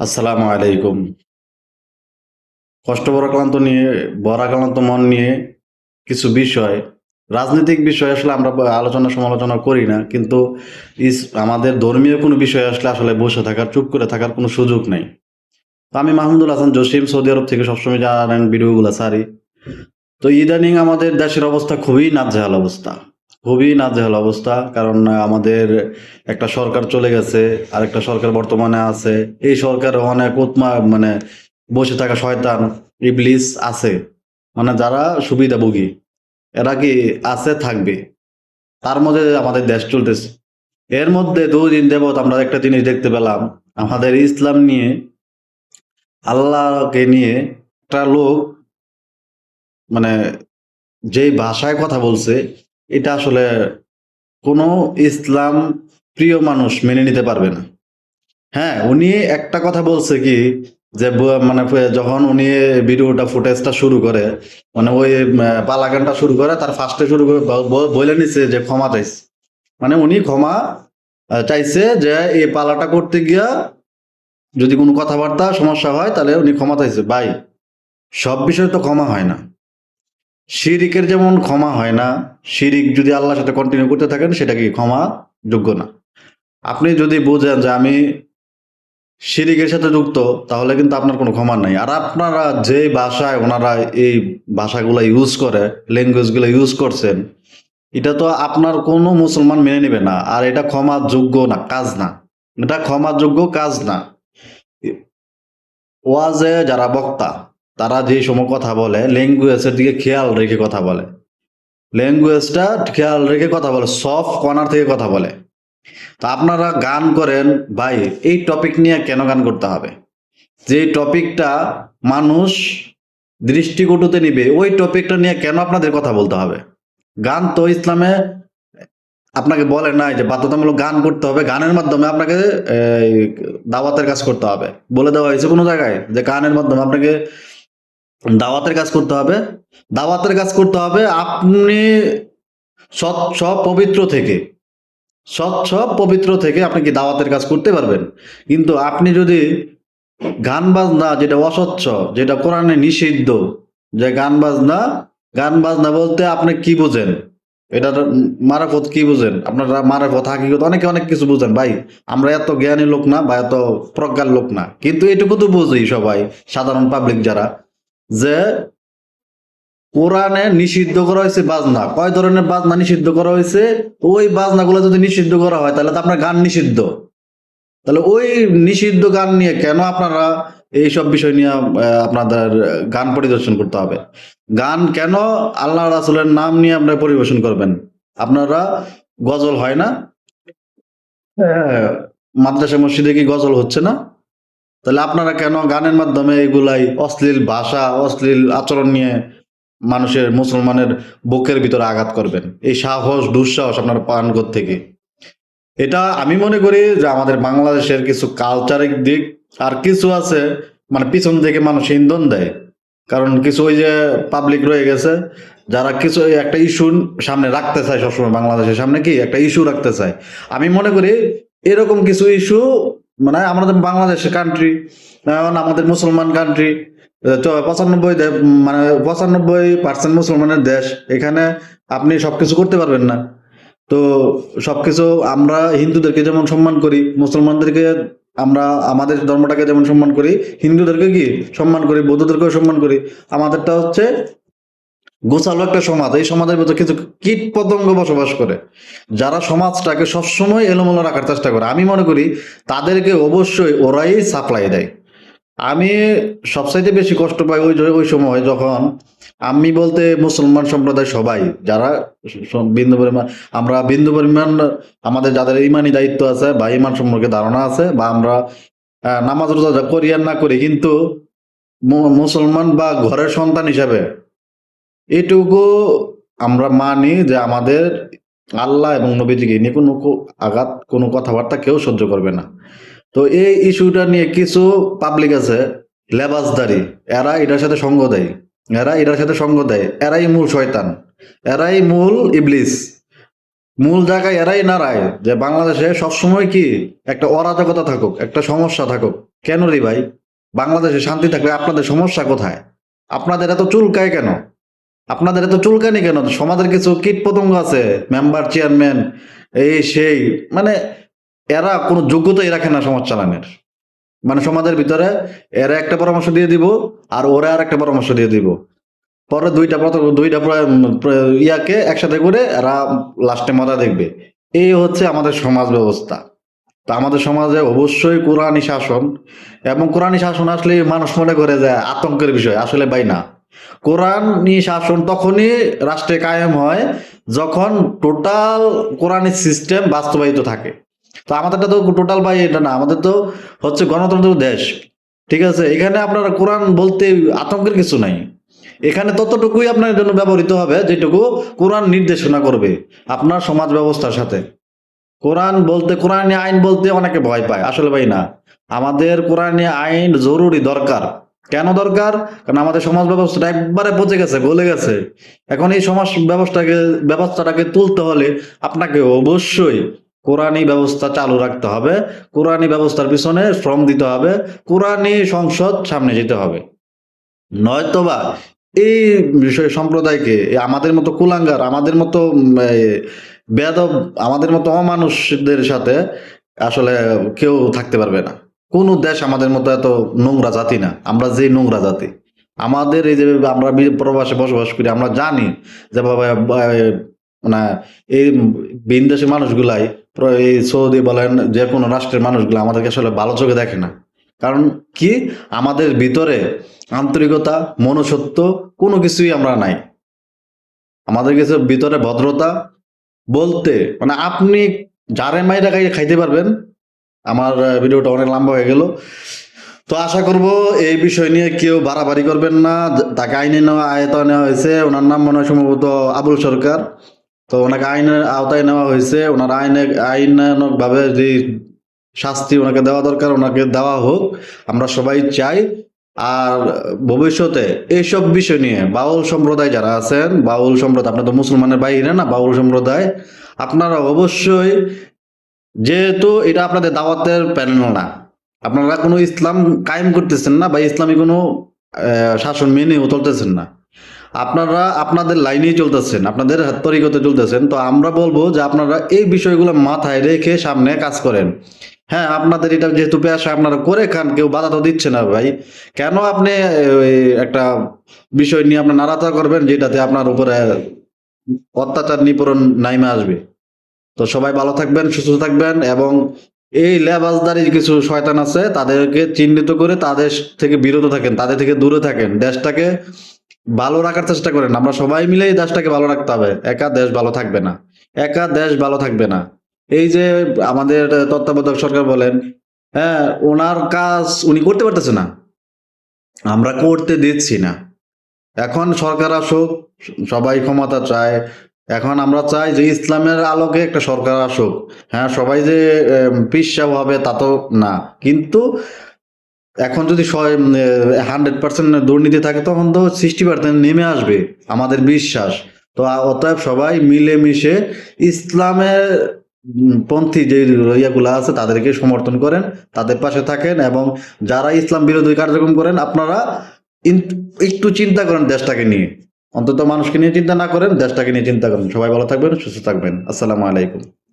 আসসালামু আলাইকুম। কষ্ট বরাক্লান্ত নিয়ে বরাক্লান্ত মন নিয়ে কিছু বিষয়, রাজনৈতিক বিষয় আসলে আমরা আলোচনা সমালোচনা করি না, কিন্তু আমাদের ধর্মীয় কোনো বিষয় আসলে আসলে বসে থাকার, চুপ করে থাকার কোনো সুযোগ নেই। তো আমি মাহমুদুল হাসান জসিম, সৌদি আরব থেকে সবসময় জানেন, ভিডিওগুলো সারি তো ইদানিং আমাদের দেশের অবস্থা খুবই নাজেহাল অবস্থা। খুবই নাজেহাল অবস্থা, কারণ আমাদের একটা সরকার চলে গেছে আর একটা সরকার বর্তমানে আছে। এই সরকার অনেক উৎমা মানে বসে থাকা শয়তান, ইবলিস আছে। মানে যারা সুবিধাভোগী, এরা কি আছে, থাকবে। তার মধ্যে আমাদের দেশ চলতেছে। এর মধ্যে দুদিন দেবত আমরা একটা জিনিস দেখতে পেলাম, আমাদের ইসলাম নিয়ে, আল্লাহকে নিয়ে একটা লোক মানে যেই ভাষায় কথা বলছে এটা আসলে কোনো ইসলাম প্রিয় মানুষ মেনে নিতে পারবে না। হ্যাঁ উনি একটা কথা বলছে কি যে মানে যখন উনি ভিডিওটা, ফুটেজটা শুরু করে মানে ওই পালাগানটা শুরু করে, তার ফার্স্টে শুরু করে বলে নিছে যে, ক্ষমা চাইছে। মানে উনি ক্ষমা চাইছে যে, এই পালাটা করতে গিয়া যদি কোনো কথাবার্তা সমস্যা হয়, তাহলে উনি ক্ষমা চাইছে। ভাই, সব বিষয়ে তো ক্ষমা হয় না। শিরিকের যেমন ক্ষমা হয় না, শিরিক যদি আল্লাহর সাথে কন্টিনিউ করতে থাকেন, সেটা কি ক্ষমা যোগ্য না? আপনি যদি বোঝেন যে আমি শিরিকের সাথে যুক্ত, তাহলে কিন্তু আপনার কোনো ক্ষমা নাই। আর আপনারা যে ভাষায় ওনারা এই ভাষাগুলো ইউজ করে ল্যাঙ্গুয়েজগুলো ইউজ করছেন, এটা তো আপনার কোনো মুসলমান মেনে নেবে না। আর এটা ক্ষমা যোগ্য না, কাজ না। এটা ক্ষমা যোগ্য, কাজ না। ওয়াজে যারা বক্তা তারা যে সময় কথা বলে ল্যাঙ্গুয়েজের দিকে খেয়াল রেখে কথা বলে। ল্যাঙ্গুয়েজটা খেয়াল রেখে কথা বলে সফট কর্নার থেকে কথা বলে। তা আপনারা গান করেন, ভাই, এই টপিক নিয়ে কেন গান করতে হবে? যে টপিকটা মানুষ দৃষ্টিকটুতে নিবে, ওই টপিকটা নিয়ে কেন আপনাদের কথা বলতে হবে? গান তো ইসলামে আপনাকে বলে নাই যে বাধ্যতামূলক গান করতে হবে, গানের মাধ্যমে আপনাকে দাওয়াতের কাজ করতে হবে। বলে দেওয়া হয়েছে কোনো জায়গায় যে গানের মাধ্যমে আপনাকে দাওয়াতের কাজ করতে হবে। দাওয়াতের কাজ করতে হবে আপনি স্বচ্ছ পবিত্র থেকে। স্বচ্ছ পবিত্র থেকে আপনি কি দাওয়াতের কাজ করতে পারবেন? কিন্তু আপনি যদি গান বাজনা যেটা অস্বচ্ছ, যেটা কোরআনে নিষিদ্ধ, যে গান বাজনা গান বাজনা বলতে আপনি কি বুঝেন? এটা মারাফত কি বুঝেন? আপনারা মারাফত, হাকিকত, অনেকে অনেক কিছু বুঝেন। ভাই, আমরা এত জ্ঞানী লোক না বা এত প্রজ্ঞার লোক না। কিন্তু এটুকু তো বুঝি সবাই, সাধারণ পাবলিক যারা। যে কোরআনে নিষিদ্ধ করা হয়েছে বাজনা। কয় ধরনের বাজনা নিষিদ্ধ করা হয়েছে? ওই বাজনাগুলো যদি নিষিদ্ধ করা হয় তাহলে তো আপনার গান নিষিদ্ধ। তাহলে ওই নিষিদ্ধ গান নিয়ে কেন আপনারা এইসব বিষয় নিয়ে আপনাদের গান পরিদর্শন করতে হবে? গান কেন আল্লাহ রাসুলের নাম নিয়ে আপনারা পরিবেশন করবেন? আপনারা গজল হয় না? হ্যাঁ, মাদ্রাসা মসজিদে কি গজল হচ্ছে না? তাহলে আপনারা কেন গানের মাধ্যমে এগুলাই অশ্লীল ভাষা, অশ্লীল আচরণ নিয়ে মানুষের, মুসলমানের বুকের ভিতরে আঘাত করবেন? এই সাহস, দুঃসাহস আপনার পান থেকে এটা আমি মনে করি যে আমাদের বাংলাদেশের কিছু কালচারিক দিক আর কিছু আছে মানে পিছন থেকে মানুষ ইন্ধন দেয়। কারণ কিছু ওই যে পাবলিক রয়ে গেছে, যারা কিছু একটা ইস্যু সামনে রাখতে চায় সবসময় বাংলাদেশের সামনে কি? একটা ইস্যু রাখতে চায়। আমি মনে করি এরকম কিছু ইস্যু মানে আমাদের বাংলাদেশের কান্ট্রি আমাদের মুসলমান কান্ট্রি তো পঁচানব্বই মানে পঁচানব্বই পার্সেন্ট মুসলমানের দেশ, এখানে আপনি সবকিছু করতে পারবেন না। তো সবকিছু আমরা হিন্দুদেরকে যেমন সম্মান করি, মুসলমানদেরকে আমরা, আমাদের ধর্মটাকে যেমন সম্মান করি, হিন্দুদেরকে কি সম্মান করি, বৌদ্ধদেরকেও সম্মান করি। আমাদেরটা হচ্ছে গোছালো একটা সমাজ, এই সমাজের ভিতরে কিছু কীট পতঙ্গ বসবাস করে। যারা সমাজটাকে সবসময় এলোমেলো রাখার চেষ্টা করে, আমি মনে করি তাদেরকে অবশ্যই ওরাই সাপ্লাই দেয়। আমি সবচাইতে বেশি কষ্ট পাই ওই ওই সময় যখন আমি বলতে মুসলমান সম্প্রদায় সবাই, যারা বিন্দু পরিমাণ, আমরা বিন্দু পরিমাণ আমাদের যাদের ইমানি দায়িত্ব আছে বা ইমান সম্পর্কে ধারণা আছে বা আমরা নামাজ রোজা করি আর না করি, কিন্তু মুসলমান বা ঘরের সন্তান হিসাবে এটুকু আমরা মানি যে আমাদের আল্লাহ এবং নবীজিকে নিয়ে কোনো আঘাত, কোনো কথাবার্তা কেউ সহ্য করবে না। তো এই ইস্যুটা নিয়ে কিছু পাবলিক আছে, লেবাসদারি। এরা এটার সাথে সঙ্গ দেয়। এরা এটার সাথে সঙ্গ দেয়। এরাই মূল শয়তান। এরাই মূল ইবলিস। মূল জায়গায় এরাই নাড়ায় যে বাংলাদেশে সবসময় কি একটা অরাজকতা থাকুক, একটা সমস্যা থাকুক। কেন রে ভাই? বাংলাদেশে শান্তি থাকলে আপনাদের সমস্যা কোথায়? আপনাদের এত চুলকায় কেন? আপনাদের এত চুলকানি কেন? সমাজের কিছু কীট পতঙ্গ আছে মেম্বার চেয়ারম্যান এই, সেই। মানে এরা কোনো যোগ্যতাই রাখে না সমাজ চালানোর। মানে সমাজের ভিতরে এরা একটা পরামর্শ দিয়ে দিব, আর ওরা আর একটা পরামর্শ দিয়ে দিব। পরে দুইটা দুইটা ইয়াকে একসাথে করে এরা লাস্টে মজা দেখবে। এই হচ্ছে আমাদের সমাজ ব্যবস্থা। তো আমাদের সমাজে অবশ্যই কোরআনী শাসন, এবং কোরআনী শাসন আসলে মানুষ মনে করে যে আতঙ্কের বিষয়, আসলে বাই না। কোরআনী শাসন তখনই রাষ্ট্রে কায়েম হয় যখন টোটাল কোরআনী সিস্টেম বাস্তবায়িত থাকে। তো আমাদেরটা তো টোটাল বাই এটা না, আমাদের তো হচ্ছে গণতন্ত্র দেশ। ঠিক আছে, এখানে আপনার কোরআন বলতে আতঙ্কের কিছু নাই। এখানে ততটুকুই আপনার জন্য ব্যবহৃত হবে যেটুকু কোরআন নির্দেশনা করবে আপনার সমাজ ব্যবস্থার সাথে। কোরআন বলতে, কোরআনী আইন বলতে অনেকে ভয় পায়, আসলে ভাই না। আমাদের কোরআনী আইন জরুরি, দরকার। কেন দরকার? কারণ আমাদের সমাজ ব্যবস্থাটা একবারে পচে গেছে, গলে গেছে। এখন এই সমাজ ব্যবস্থাকে, ব্যবস্থাটাকে তুলতে হলে আপনাকে অবশ্যই কোরআনী ব্যবস্থা চালু রাখতে হবে। কোরআনী ব্যবস্থার পিছনে শ্রম দিতে হবে। কোরআনী সংসদ সামনে যেতে হবে। নয়তোবা এই বিষয় সম্প্রদায়কে আমাদের মতো কুলাঙ্গার, আমাদের মতো বেদব আমাদের মতো অমানুষদের সাথে আসলে কেউ থাকতে পারবে না। কোন দেশ আমাদের মতো এত নোংরা জাতি না। আমরা যে নোংরা জাতি। আমাদের এই যে আমরা প্রবাসে বসবাস করি, আমরা জানি যে মানে এই বিন্দেশের মানুষগুলাই এই সৌদি বলেন, যে কোনো রাষ্ট্রের মানুষগুলো আমাদেরকে আসলে ভালো চোখে দেখে না। কারণ কি? আমাদের ভিতরে আন্তরিকতা, মনুষ্যত্ব কোনো কিছুই আমরা নাই। আমাদের কাছে ভিতরে ভদ্রতা বলতে মানে আপনি যারে মাইরা খাই খাইতে পারবেন আমার ভিডিওটা অনেক লম্বা হয়ে গেল। তো আশা করব এই বিষয় নিয়ে কেউ বাড়াবাড়ি করবেন না। তাকে আইনে নেওয়া, আয়তায় নেওয়া হয়েছে। ওনার নাম মনে হয় সম্ভবত আবুল সরকার। তো ওনাকে আইনের আওতায় নেওয়া হয়েছে। ওনার আইনে আইনানক ভাবে যে শাস্তি ওনাকে দেওয়া দরকার, ওনাকে দেওয়া হোক। আমরা সবাই চাই। আর ভবিষ্যতে এইসব বিষয় নিয়ে, বাউল সম্প্রদায় যারা আছেন, বাউল সম্প্রদায় আপনার তো মুসলমানের বাইরে না, বাউল সম্প্রদায়, আপনারা অবশ্যই যেহেতু এটা আপনাদের দাওয়াতের প্যানেল না, আপনারা কোনো ইসলাম কায়েম করতেছেন না বা ইসলামী কোনো শাসন মেনেও চলতেছেন না। আপনারা আপনাদের লাইনেই চলতেছেন, আপনাদের তরিকতে চলতেছেন। তো আমরা বলব যে আপনারা এই বিষয়গুলো মাথায় রেখে সামনে কাজ করেন। হ্যাঁ আপনাদের এটা যেহেতু পেশা, আপনারা করে খান, কেউ বাধা তো দিচ্ছে না ভাই। কেন আপনি একটা বিষয় নিয়ে আপনার নাড়াচাড়া করবেন যেটাতে আপনার উপরে অত্যাচার নিপূরণ নাইমে আসবে? তো সবাই ভালো থাকবেন, সুস্থ থাকবেন এবং এই লেবাসদারি কিছু শয়তান আছে, তাদেরকে চিহ্নিত করে তাদের থেকে বিরত থাকেন, তাদের থেকে দূরে থাকেন। দেশটাকে ভালো রাখার চেষ্টা করেন। আমরা সবাই মিলে এই দেশটাকে ভালো রাখতে হবে। একা দেশ ভালো থাকবে না। একা দেশ ভালো থাকবে না। এই যে আমাদের তত্ত্বাবধায়ক সরকার বলেন হ্যাঁ ওনার কাজ উনি করতে পারতেছে না। আমরা করতে দিচ্ছি না। এখন সরকার আসুক, সবাই ক্ষমতা চায় এখন আমরা চাই যে ইসলামের আলোকে একটা সরকার আসুক। হ্যাঁ সবাই যে পিসাব হবে তা তো না। কিন্তু এখন যদি হান্ড্রেড পার্সেন্ট দুর্নীতি থাকে, তখন তো সিক্সটি পার্সেন্ট নেমে আসবে আমাদের বিশ্বাস। তো অতএব সবাই মিলেমিশে ইসলামের পন্থী যে ইয়েগুলো আছে, তাদেরকে সমর্থন করেন, তাদের পাশে থাকেন এবং যারা ইসলাম বিরোধী কার্যক্রম করেন, আপনারা একটু চিন্তা করেন দেশটাকে নিয়ে। অন্তত মানুষকে নিয়ে চিন্তা না করেন, দেশটাকে নিয়ে চিন্তা করেন। সবাই ভালো থাকবেন, সুস্থ থাকবেন। আসসালামু আলাইকুম।